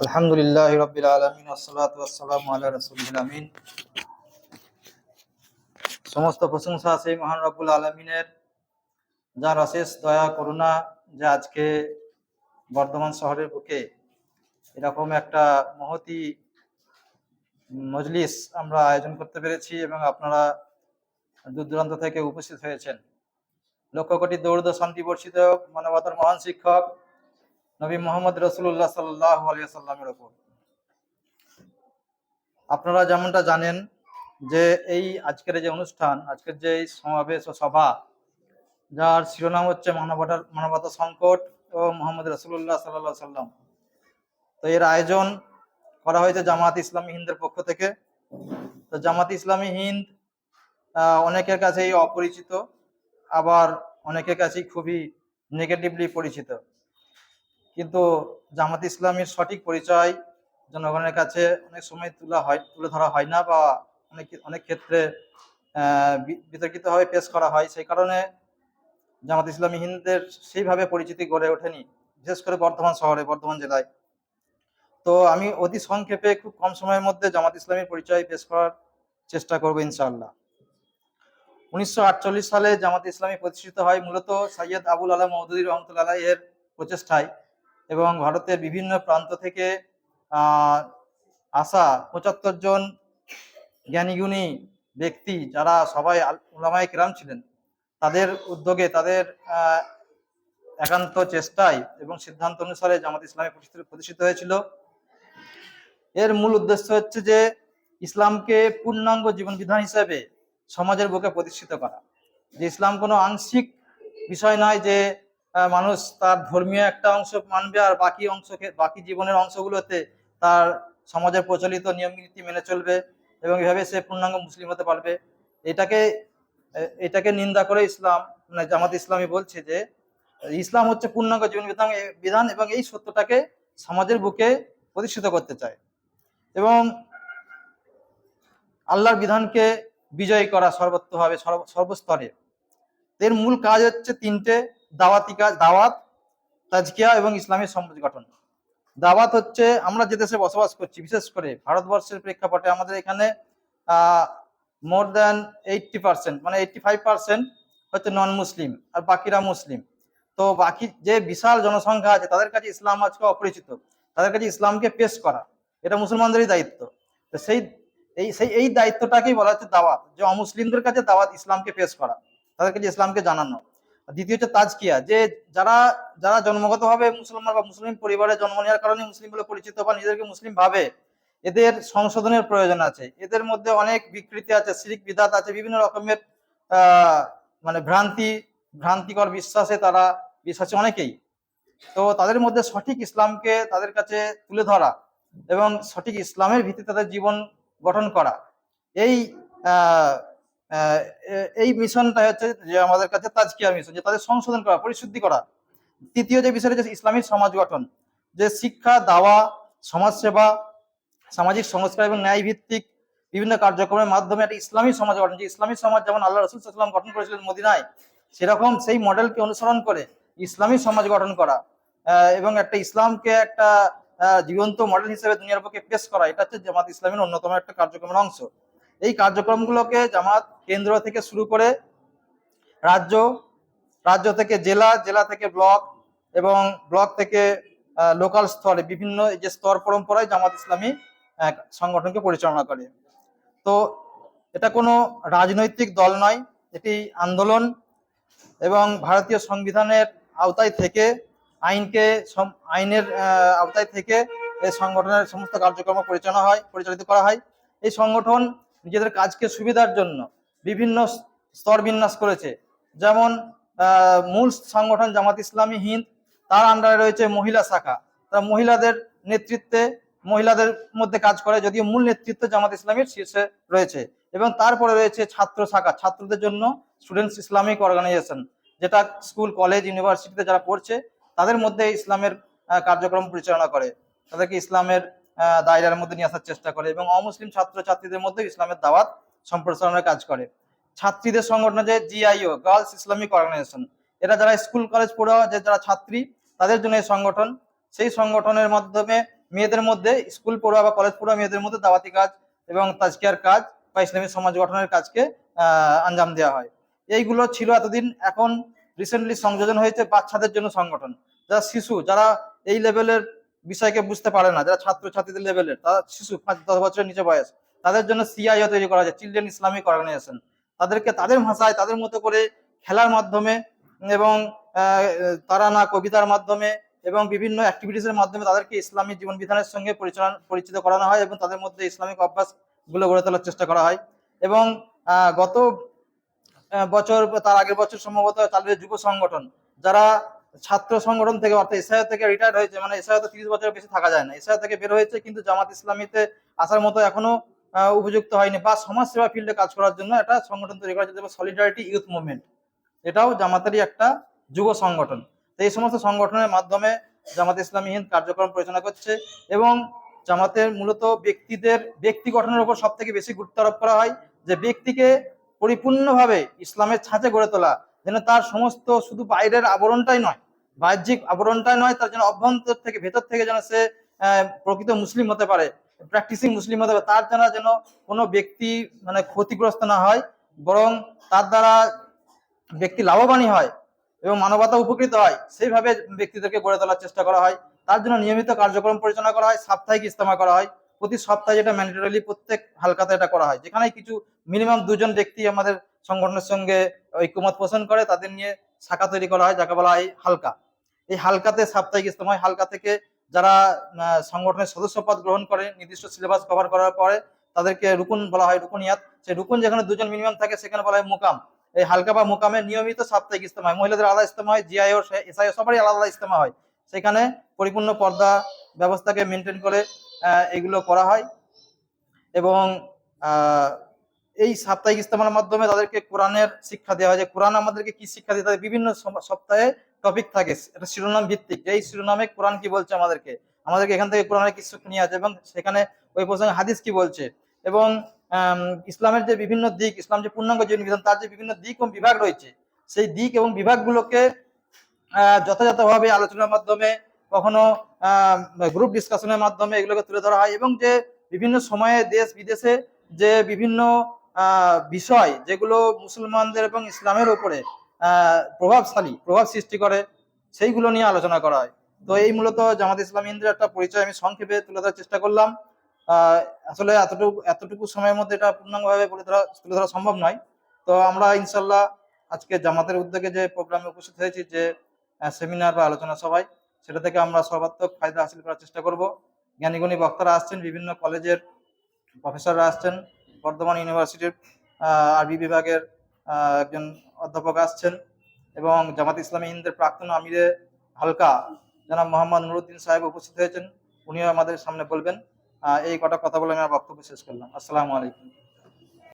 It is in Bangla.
আলহামদুলিল্লাহ রবিল আলমিন আসসালাম আল্লাহ রসুল সমস্ত প্রশংসা সেই মহান রব্বুল আলমিনের। যার অশেষ দয়া, করুণা যে আজকে বর্ধমান শহরের বুকে এরকম একটা মহতি মজলিস আমরা আয়োজন করতে পেরেছি এবং আপনারা দূর দূরান্ত থেকে উপস্থিত হয়েছেন। লক্ষ কোটি দৌড় শান্তি বর্ষিত মানবতার মহান শিক্ষক নবী মোহাম্মদ রসুল্লাহ সাল্লাহ ওপর আপনারা যেমনটা জানেন যে এই আজকের যে অনুষ্ঠান, আজকের যে সমাবেশ ও সভা, যার শিরোনাম হচ্ছে মানবতার, মানবতা সংকট ও মোহাম্মদ রসুল্লাহ সাল্লাহ সাল্লাম তো এর আয়োজন করা হয়েছে জামাত ইসলামী হিন্দের পক্ষ থেকে। তো জামাত ইসলামী হিন্দ অনেকের কাছেই অপরিচিত, আবার অনেকের কাছেই খুবই নেগেটিভলি পরিচিত। কিন্তু জামাত ইসলামের সঠিক পরিচয় জনগণের কাছে অনেক সময় তুলা হয়, তুলে ধরা হয় না বা অনেক অনেক ক্ষেত্রে বিতর্কিতভাবে পেশ করা হয়। সেই কারণে জামাত ইসলামী হিন্দের সেইভাবে পরিচিতি গড়ে ওঠেনি, বিশেষ করে বর্ধমান শহরে, বর্ধমান জেলায়। তো আমি অতি সংক্ষেপে খুব কম সময়ের মধ্যে জামাত ইসলামীর পরিচয় পেশ করার চেষ্টা করব ইনশাআল্লাহ। উনিশশো আটচল্লিশ সালে জামাত ইসলামী প্রতিষ্ঠিত হয় মূলত সৈয়দ আবুল আলম মৌদুদি রহমতুল্লাহ এর প্রচেষ্টায়। এবং ভারতের বিভিন্ন প্রান্ত থেকে আসা পঁচাত্তর জন জ্ঞানীগুণী ব্যক্তি যারা সবাই উলামায়ে কিরাম ছিলেন, তাদের উদ্যোগে, তাদের একান্ত চেষ্টায় এবং সিদ্ধান্ত অনুসারে জামাত ইসলামী প্রতিষ্ঠিত- হয়েছিল। এর মূল উদ্দেশ্য হচ্ছে যে, ইসলামকে পূর্ণাঙ্গ জীবন বিধান হিসেবে সমাজের বুকে প্রতিষ্ঠিত করা। যে ইসলাম কোনো আংশিক বিষয় নয় যে মানুষ তার ধর্মীয় একটা অংশ মানবে আর বাকি অংশকে বাকি জীবনের অংশগুলোতে তার সমাজের প্রচলিত নিয়ম নীতি মেনে চলবে এবং এভাবে সে পূর্ণাঙ্গ মুসলিম হতে পারবে। এটাকে এটাকে নিন্দা করে ইসলাম মানে জামাত ইসলামী বলছে যে, ইসলাম হচ্ছে পূর্ণাঙ্গ জীবন বিধান বিধান এবং এই সত্যটাকে সমাজের বুকে প্রতিষ্ঠিত করতে চায়। এবং আল্লাহর বিধানকে বিজয়ী করা সর্বত্রভাবে সর্ব- সর্বস্তরে। এর মূল কাজ হচ্ছে তিনটে দাওয়াতি কাজ, দাওয়াত, তাজকিয়া এবং ইসলামী সমাজ গঠন। দাওয়াত হচ্ছে, আমরা যে দেশে বসবাস করছি, বিশেষ করে ভারতবর্ষের প্রেক্ষাপটে আমাদের এখানে মোর দ্যান এইটটি পার্সেন্ট মানে এইটটি ফাইভ পার্সেন্ট হচ্ছে নন মুসলিম আর বাকিরা মুসলিম তো বাকি যে বিশাল জনসংখ্যা আছে, তাদের কাছে ইসলাম আজকে অপরিচিত। তাদের কাছে ইসলামকে পেশ করা, এটা মুসলমানদেরই দায়িত্ব। তো সেই, এই সেই, এই দায়িত্বটাকেই বলা হচ্ছে দাওয়াত, যে অমুসলিমদের কাছে দাওয়াত ইসলামকে পেশ করা, তাদের কাছে ইসলামকে জানানো। দ্বিতীয় হচ্ছে তাজকিয়া, যে যারা যারা জন্মগতভাবে মুসলমান বা মুসলিম পরিবারে জন্ম নেওয়ার কারণে মুসলিম বলে পরিচিত বা নিজেদেরকে মুসলিম ভাবে, এদের সংশোধনের প্রয়োজন আছে। এদের মধ্যে অনেক বিকৃতি আছে, শিরিক বিদাত আছে, বিভিন্ন রকমের মানে ভ্রান্তি, ভ্রান্তিকর বিশ্বাসে তারা বিশ্বাসী অনেকেই। তো তাদের মধ্যে সঠিক ইসলামকে তাদের কাছে তুলে ধরা এবং সঠিক ইসলামের ভিত্তিতে তাদের জীবন গঠন করা, এই এই মিশনটা হচ্ছে যে আমাদের কাছে তাজকিয়া মিশন, যে তাদের সংশোধন করা, পরিশুদ্ধি করা। তৃতীয় যে বিষয়টা হচ্ছে ইসলামী সমাজ গঠন, যে শিক্ষা, দাওয়া, সমাজসেবা, সামাজিক সংস্কার এবং ন্যায় ভিত্তিক বিভিন্ন কার্যক্রমের মাধ্যমে একটা ইসলামী সমাজ গঠন, যে ইসলামী সমাজ যেমন আল্লাহ রসুল সাল্লাম গঠন করেছিলেন মদিনায়, সেরকম সেই মডেলকে অনুসরণ করে ইসলামী সমাজ গঠন করা এবং একটা ইসলামকে একটা জীবন্ত মডেল হিসেবে দুনিয়ার পক্ষে পেশ করা, এটা হচ্ছে জামাত ইসলামের অন্যতম একটা কার্যক্রমের অংশ। এই কার্যক্রমগুলোকে জামাত কেন্দ্র থেকে শুরু করে রাজ্য রাজ্য থেকে জেলা জেলা থেকে ব্লক এবং ব্লক থেকে লোকাল স্তরে বিভিন্ন যে স্তর পরম্পরায় জামাত ইসলামী সংগঠনকে পরিচালনা করে। তো এটা কোনো রাজনৈতিক দল নয়, এটি আন্দোলন এবং ভারতীয় সংবিধানের আওতায় থেকে আইনকে আইনের আওতায় থেকে এই সংগঠনের সমস্ত কার্যক্রম পরিচালনা হয়, পরিচালিত করা হয়। এই সংগঠন নিজেদের কাজকে সুবিধার জন্য বিভিন্ন স্তর বিন্যাস করেছে। যেমন মূল সংগঠন জামাত ইসলামী হিন্দ, তার আন্ডারে রয়েছে মহিলা শাখা। তারা মহিলাদের নেতৃত্বে মহিলাদের মধ্যে কাজ করে, যদিও মূল নেতৃত্ব জামাত ইসলামীর শীর্ষে রয়েছে। এবং তারপরে রয়েছে ছাত্র শাখা, ছাত্রদের জন্য স্টুডেন্টস ইসলামিক অর্গানাইজেশন যেটা স্কুল কলেজ ইউনিভার্সিটিতে যারা পড়ছে, তাদের মধ্যে ইসলামের কার্যক্রম পরিচালনা করে। তাদেরকে ইসলামের দায়রার মধ্যে নিয়ে আসার চেষ্টা করে এবং অমুসলিম ছাত্র ছাত্রীদের মধ্যে ইসলামের দাওয়াত সম্প্রসারণের কাজ করে। ছাত্রীদের সংগঠন যে জিআইও, গার্লস ইসলামিক অর্গানাইজেশন, এরা যারা স্কুল, কলেজ পড়ুয়া যে যারা ছাত্রী, তাদের জন্য এই সংগঠন। সেই সংগঠনের মাধ্যমে মেয়েদের মধ্যে স্কুল পড়ুয়া বা কলেজ পড়ুয়া মেয়েদের মধ্যে দাওয়াতি কাজ এবং তাজকিয়ার কাজ বা ইসলামী সমাজ গঠনের কাজকে আঞ্জাম দেওয়া হয়। এইগুলো ছিল এতদিন, এখন রিসেন্টলি সংযোজন হয়েছে বাচ্চাদের জন্য সংগঠন। যারা শিশু, যারা এই লেভেলের বিষয়কে বুঝতে পারে না, যারা ছাত্র ছাত্রীদের লেভেলের তারা শিশু, পাঁচ দশ বছরের নিচে বয়স তাদের জন্য সিআইও তৈরি করা হয়েছে চিলড্রেন ইসলামিক অর্গানাইজেশন তাদেরকে তাদের ভাষায়, তাদের মতো করে খেলার মাধ্যমে এবং তারা না কবিতার মাধ্যমে এবং বিভিন্ন অ্যাক্টিভিটিসের মাধ্যমে তাদেরকে ইসলামী জীবন বিধানের সঙ্গে পরিচিত করানো হয় এবং তাদের মধ্যে ইসলামিক অভ্যাসগুলো গড়ে তোলার চেষ্টা করা হয়। এবং গত বছর, তার আগের বছর সম্ভবত চালু যুব সংগঠন, যারা ছাত্র সংগঠন থেকে অর্থাৎ এসআইও থেকে রিটায়ার্ড হয়েছে। মানে এসআইও তো তিরিশ বছরের বেশি থাকা যায় না। এসআইও থেকে বের হয়েছে, কিন্তু জামাত ইসলামীতে আসার মতো এখনও উপযুক্ত হয়নি বা সমাজ সেবা ফিল্ডে কাজ করার জন্য একটা সংগঠন তৈরি করা যেতে সলিডারিটি ইউথ মুভমেন্ট এটাও জামাতেরই একটা যুব সংগঠন। তো এই সমস্ত সংগঠনের মাধ্যমে জামাত ইসলামী হিন্দ কার্যক্রম পরিচালনা করছে এবং জামাতের মূলত ব্যক্তিদের, ব্যক্তি গঠনের উপর সব থেকে বেশি গুরুত্ব আরোপ করা হয় যে ব্যক্তিকে পরিপূর্ণভাবে ইসলামের ছাঁচে গড়ে তোলা, যেন তার সমস্ত শুধু বাইরের আবরণটাই নয়, বাহ্যিক আবরণটাই নয়, তার যেন অভ্যন্তর থেকে ভেতর থেকে যেন সে প্রকৃত মুসলিম হতে পারে। প্র্যাকটিসিং মুসলিম হতে পারে তার যেন যেন কোনো ব্যক্তি মানে ক্ষতিগ্রস্ত না হয়, বরং তার দ্বারা ব্যক্তি লাভবানই হয় এবং মানবতা উপকৃত হয়, সেইভাবে ব্যক্তিদেরকে গড়ে তোলার চেষ্টা করা হয়। তার জন্য নিয়মিত কার্যক্রম পরিচালনা করা হয়, সাপ্তাহিক ইস্তেমা করা হয়। প্রতি সপ্তাহে যেটা ম্যান্ডেটরি প্রত্যেক হালকাতে এটা করা হয়। যেখানে কিছু মিনিমাম দুজন ব্যক্তি আমাদের সংগঠনের সঙ্গে ঐক্যমত পোষণ করে, তাদের নিয়ে শাখা তৈরি করা হয়, যাকে বলা হয় হালকা। এই হালকাতে সাপ্তাহিক ইস্তেমা হয়। হালকা থেকে যারা সংগঠনের সদস্য পদ গ্রহণ করে, নির্দিষ্ট সিলেবাস কভার করার পরে তাদেরকে রুকুন বলা হয়, রুকুনিয়াত। সেই রুকুন যেখানে দুজন মিনিমাম থাকে, সেখানে বলা হয় মোকাম। এই হালকা বা মোকামে নিয়মিত সাপ্তাহিক ইস্তেমা হয়। মহিলাদের আলাদা ইস্তেমা হয় জিআইও এসআইও সবারই আলাদা আলাদা ইস্তেমা হয়। সেখানে পরিপূর্ণ পর্দা ব্যবস্থাকে মেনটেন করে এগুলো করা হয়। এবং এই সাপ্তাহিক ইস্তেমার মাধ্যমে তাদেরকে কোরআনের শিক্ষা দেওয়া হয় যে কোরআন আমাদেরকে কি শিক্ষা দিতে হয় বিভিন্ন সপ্তাহে টপিক থাকে। এটা শিরোনাম ভিত্তিক। এই শিরোনামে কোরআন কি বলছে আমাদেরকে? আমাদেরকে এখান থেকে কোরআনের কিছু নিয়ে আছে এবং সেখানে ওই প্রসঙ্গে হাদিস কি বলছে? এবং ইসলামের যে বিভিন্ন দিক, ইসলাম যে পূর্ণাঙ্গ জীবন বিধান, তার যে বিভিন্ন দিক এবং বিভাগ রয়েছে, সেই দিক এবং বিভাগগুলোকে যথাযথভাবে আলোচনার মাধ্যমে, কখনো গ্রুপ ডিসকাশনের মাধ্যমে এগুলোকে তুলে ধরা হয় এবং যে বিভিন্ন সময়ে দেশ বিদেশে যে বিভিন্ন বিষয় যেগুলো মুসলমানদের এবং ইসলামের উপরে প্রভাবশালী, প্রভাব সৃষ্টি করে, সেইগুলো নিয়ে আলোচনা করা হয়। তো এই মূলত জামাত ইসলাম হিন্দের একটা পরিচয় আমি সংক্ষেপে তুলে ধরার চেষ্টা করলাম। আসলে এতটুকু এতটুকু সময়ের মধ্যে এটা পূর্ণাঙ্গভাবে তুলে ধরা তুলে ধরা সম্ভব নয়। তো আমরা ইনশাল্লাহ আজকে জামাতের উদ্যোগে যে প্রোগ্রামে উপস্থিত হয়েছি, যে সেমিনার বা আলোচনা সভায়, সেটা থেকে আমরা সর্বাত্মক ফায়দা হাসিল করার চেষ্টা করব। জ্ঞানীগুণী বক্তারা আসছেন, বিভিন্ন কলেজের প্রফেসররা আসছেন বর্ধমান ইউনিভার্সিটির আরবি বিভাগের একজন অধ্যাপক আসছেন এবং জামাত ইসলামী হিন্দের প্রাক্তন আমিরে হালকা জনাব মোহাম্মদ নুরুদ্দিন সাহেব উপস্থিত হয়েছেন। উনিও আমাদের সামনে বলবেন। এই কটা কথা বলে আমি বক্তব্য শেষ করলাম। আসসালামু আলাইকুম।